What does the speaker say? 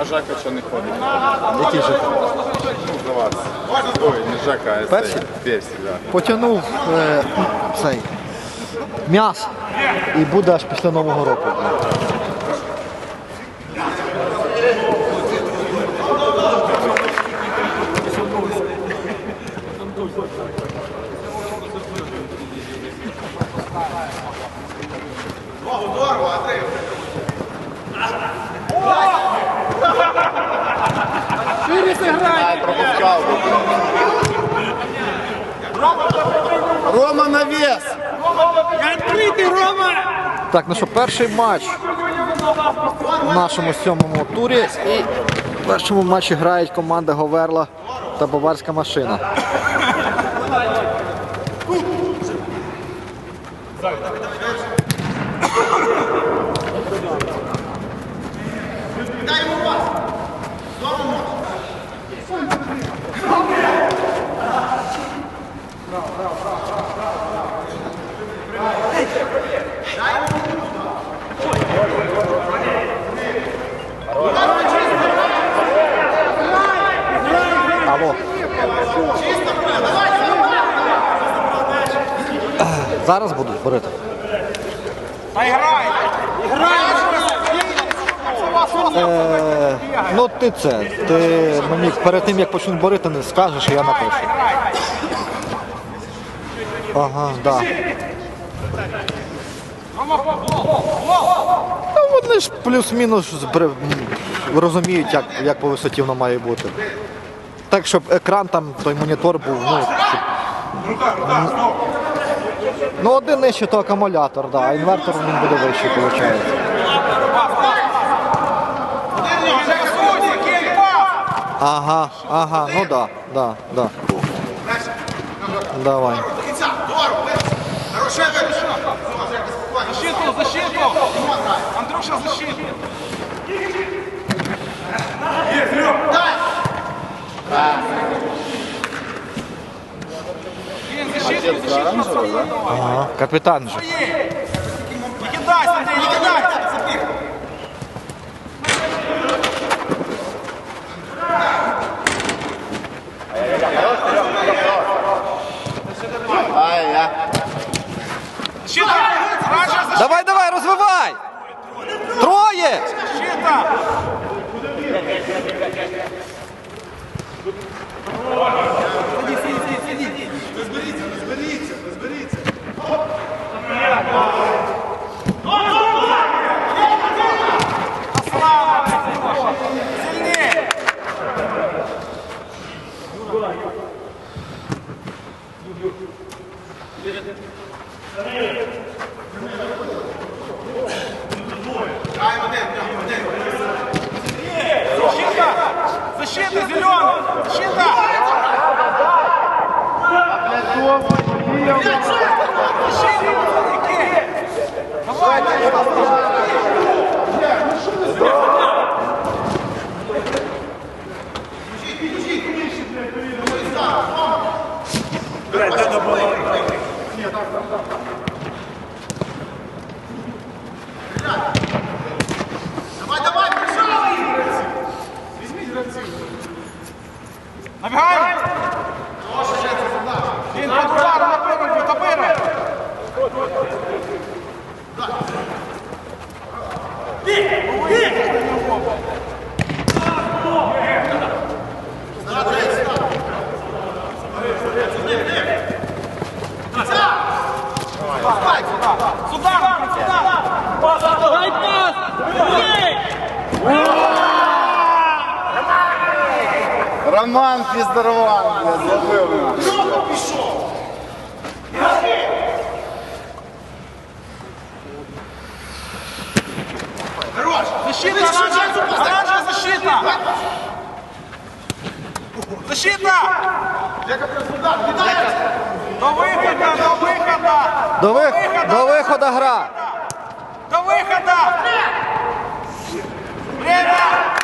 А Жека що не ходить? Який же? Ну, за вас. Ой, не Жека, а Персі? цей. Персі, да. Потягнув е, цей м'яс і буде аж після Нового року. Рома на вес! Так, ну що, перший матч в нашому сьомому турі. І в першому матчі грають команда Говерла та Баварська машина. Алло. Зараз будуть борити. Е, ну ти це. Ти мені перед тим як почнуть борити, не скажеш, і я напишу. Ага, да. Ну, вони ж плюс-мінус розуміють, як, як по висоті воно має бути. Так, щоб екран там, той монітор був, ну, щоб... Ну, один нижче, то акумулятор, да, а інвертор він буде вищий, виходить. Ага, ага, ну да, да, да. Давай. Защиту, защиту! Андрюша, защиту! Блин, защиту, Капітан же. Не Андрей, не кидайся! Ай, я. Защита! Раньше защита! Давай, давай, розвивай! Троє! Сильнее! Защита! Защита, зеленый! Защита! Защита, пацаны! Давай! Роман Піздорван, блядь, забив. Защита! Оранжевая оранжевая защита! Защита! До выхода, до выхода! До, ви... До виходу гра! До выхода! Время!